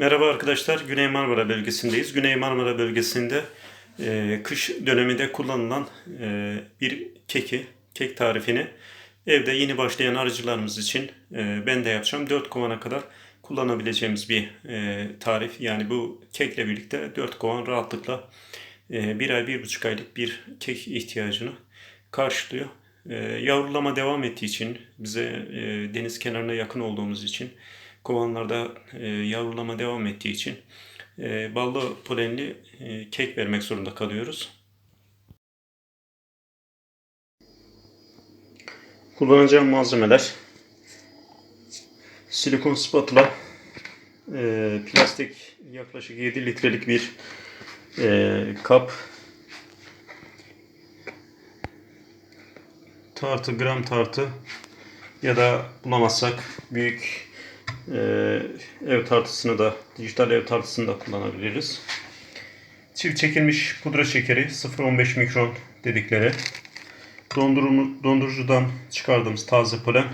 Merhaba arkadaşlar, Güney Marmara bölgesindeyiz. Güney Marmara bölgesinde e, kış döneminde kullanılan e, bir keki, kek tarifini evde yeni başlayan arıcılarımız için e, ben de yapacağım. 4 kovana kadar kullanabileceğimiz bir e, tarif. Yani bu kekle birlikte 4 kovan rahatlıkla e, bir ay, bir buçuk aylık bir kek ihtiyacını karşılıyor. E, yavrulama devam ettiği için, bize e, deniz kenarına yakın olduğumuz için, kovanlarda e, yavrulama devam ettiği için e, ballı polenli e, kek vermek zorunda kalıyoruz. Kullanacağım malzemeler silikon spatula, e, plastik yaklaşık 7 litrelik bir e, kap, tartı, gram tartı ya da bulamazsak büyük ev tartısını da, dijital ev tartısını da kullanabiliriz. Çift çekilmiş pudra şekeri 0.15 mikron dedikleri. Dondurumu, dondurucudan çıkardığımız taze polen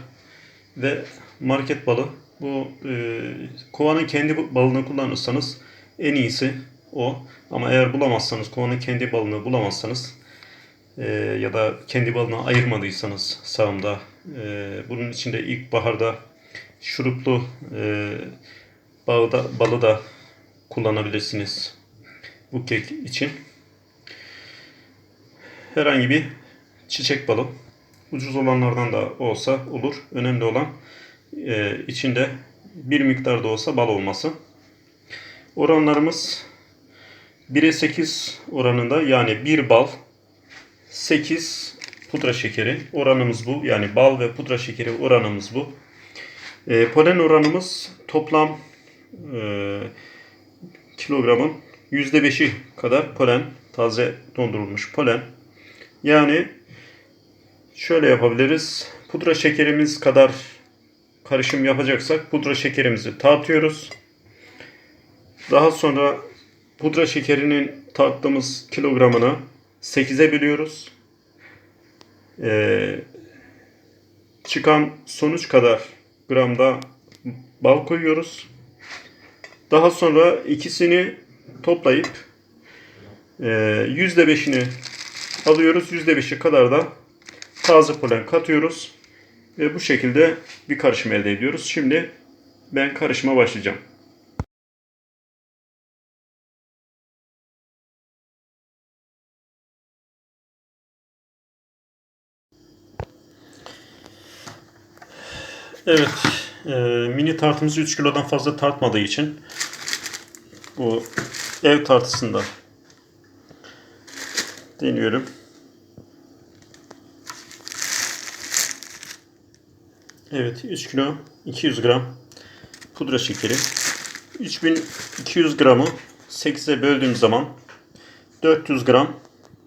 ve market balı. Bu e, kovanın kendi balını kullanırsanız en iyisi o. Ama eğer bulamazsanız, kovanın kendi balını bulamazsanız e, ya da kendi balını ayırmadıysanız sağımda e, bunun içinde ilkbaharda şuruplu e, bağı da, balı da kullanabilirsiniz bu kek için. Herhangi bir çiçek balı. Ucuz olanlardan da olsa olur. Önemli olan e, içinde bir miktar da olsa bal olması. Oranlarımız 1'e 8 oranında yani 1 bal 8 pudra şekeri oranımız bu. Yani bal ve pudra şekeri oranımız bu. E, polen oranımız toplam e, kilogramın %5'i kadar polen, taze dondurulmuş polen. Yani şöyle yapabiliriz. Pudra şekerimiz kadar karışım yapacaksak pudra şekerimizi tartıyoruz. Daha sonra pudra şekerinin tarttığımız kilogramını 8'e bölüyoruz. Ee, çıkan sonuç kadar gramda bal koyuyoruz. Daha sonra ikisini toplayıp e, %5'ini alıyoruz. %5'i kadar da taze polen katıyoruz. Ve bu şekilde bir karışım elde ediyoruz. Şimdi ben karışıma başlayacağım. Evet, e, mini tartımızı 3 kilodan fazla tartmadığı için bu ev tartısında deniyorum. Evet 3 kilo 200 gram pudra şekeri. 3200 gramı 8'e böldüğüm zaman 400 gram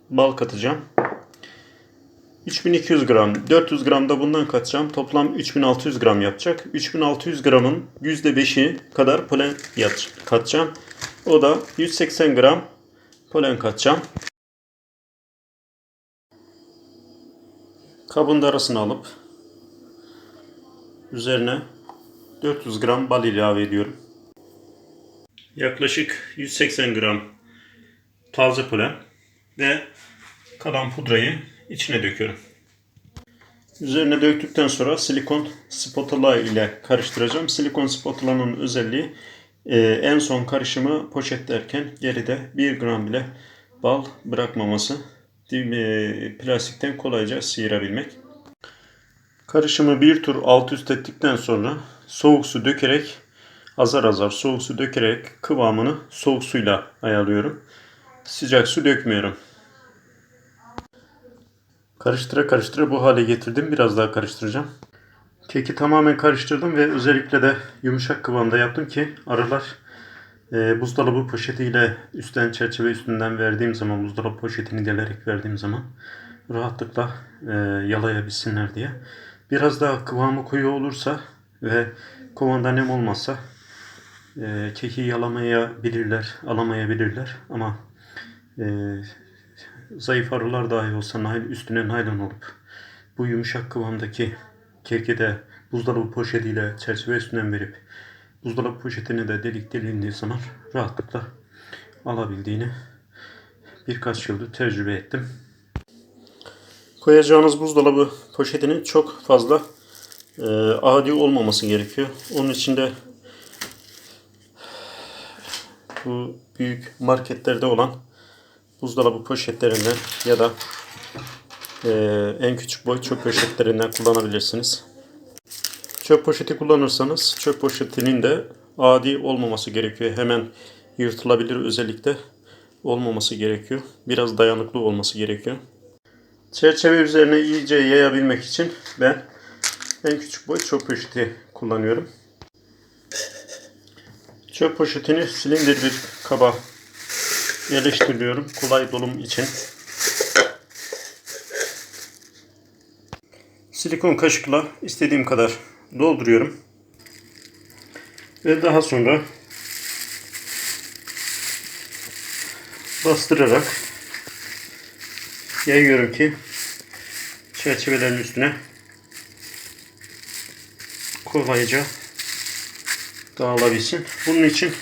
bal katacağım. 3200 gram, 400 gram da bundan katacağım. Toplam 3600 gram yapacak. 3600 gramın %5'i kadar polen katacağım. O da 180 gram polen katacağım. Kabın da arasına alıp üzerine 400 gram bal ilave ediyorum. Yaklaşık 180 gram taze polen ve kalan pudrayı içine döküyorum. Üzerine döktükten sonra silikon spatula ile karıştıracağım. Silikon spatulanın özelliği e, en son karışımı poşetlerken geride 1 gram bile bal bırakmaması. E, plastikten kolayca sıyırabilmek. Karışımı bir tur alt üst ettikten sonra soğuk su dökerek azar azar soğuk su dökerek kıvamını soğuk suyla ayarlıyorum. Sıcak su dökmüyorum. Karıştıra karıştıra bu hale getirdim. Biraz daha karıştıracağım. Keki tamamen karıştırdım ve özellikle de yumuşak kıvamda yaptım ki arılar e, buzdolabı poşetiyle üstten çerçeve üstünden verdiğim zaman buzdolabı poşetini delerek verdiğim zaman rahatlıkla e, yalayabilsinler diye. Biraz daha kıvamı koyu olursa ve kovanda nem olmazsa e, keki yalamayabilirler, alamayabilirler ama e, zayıf arılar dahi olsa nail, üstüne naylon olup bu yumuşak kıvamdaki keki de buzdolabı poşetiyle çerçeve üstünden verip buzdolabı poşetini de delik delindiği zaman rahatlıkla alabildiğini birkaç yıldır tecrübe ettim. Koyacağınız buzdolabı poşetinin çok fazla e, adi olmaması gerekiyor. Onun için de bu büyük marketlerde olan buzdolabı poşetlerinden ya da e, en küçük boy çöp poşetlerinden kullanabilirsiniz. Çöp poşeti kullanırsanız çöp poşetinin de adi olmaması gerekiyor. Hemen yırtılabilir özellikle olmaması gerekiyor. Biraz dayanıklı olması gerekiyor. Çerçeve üzerine iyice yayabilmek için ben en küçük boy çöp poşeti kullanıyorum. Çöp poşetini silindir bir kaba yerleştiriyorum kolay dolum için. Silikon kaşıkla istediğim kadar dolduruyorum. Ve daha sonra bastırarak yayıyorum ki çerçevelerin üstüne kolayca dağılabilsin. Bunun için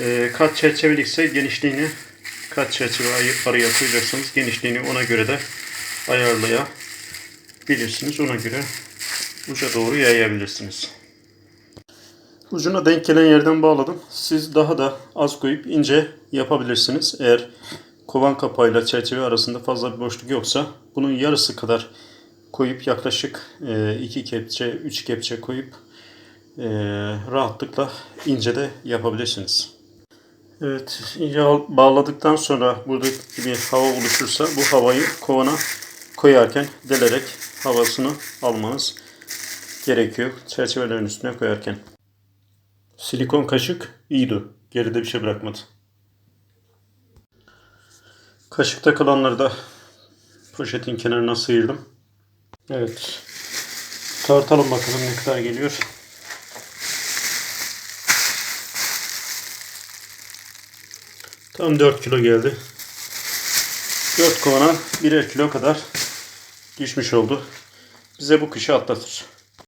e, kat çerçevelikse genişliğini kat çerçeve araya koyacaksanız genişliğini ona göre de ayarlayabilirsiniz. Ona göre uca doğru yayabilirsiniz. Ucuna denk gelen yerden bağladım. Siz daha da az koyup ince yapabilirsiniz. Eğer kovan kapağıyla çerçeve arasında fazla bir boşluk yoksa bunun yarısı kadar koyup yaklaşık 2 kepçe 3 kepçe koyup e, rahatlıkla ince de yapabilirsiniz. Evet ince bağladıktan sonra buradaki bir hava oluşursa bu havayı kovana koyarken delerek havasını almanız gerekiyor çerçevelerin üstüne koyarken. Silikon kaşık iyiydi. Geride bir şey bırakmadı. Kaşıkta kalanları da poşetin kenarına sıyırdım. Evet. Tartalım bakalım ne kadar geliyor. Tam 4 kilo geldi. 4 kovana birer kilo kadar düşmüş oldu. Bize bu kışı atlatır.